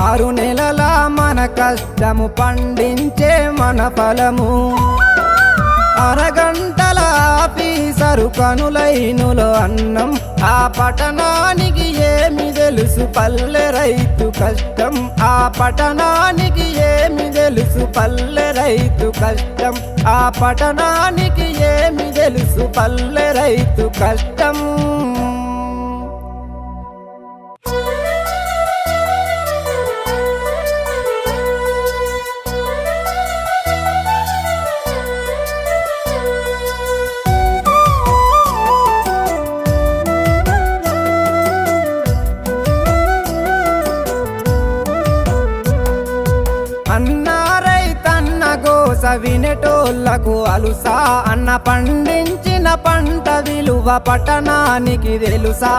ఆరు నెలల మన కష్టము పండించే మన ఫలము. అరగంటల ఆఫీసరు కనులైనులో అన్నం. ఆ పట్టణానికి ఏమి తెలుసు పల్లె రైతు కష్టం. ఆ పట్టణానికి ఏమి తెలుసు పల్లె రైతు కష్టం. ఆ పట్టణానికి ఏమి తెలుసు పల్లె రైతు కష్టం. అన్నారైతన్న గోస వినటోళ్ళకు అలుసా అన్న పండించిన పంట విలువ పట్టణానికి తెలుసా?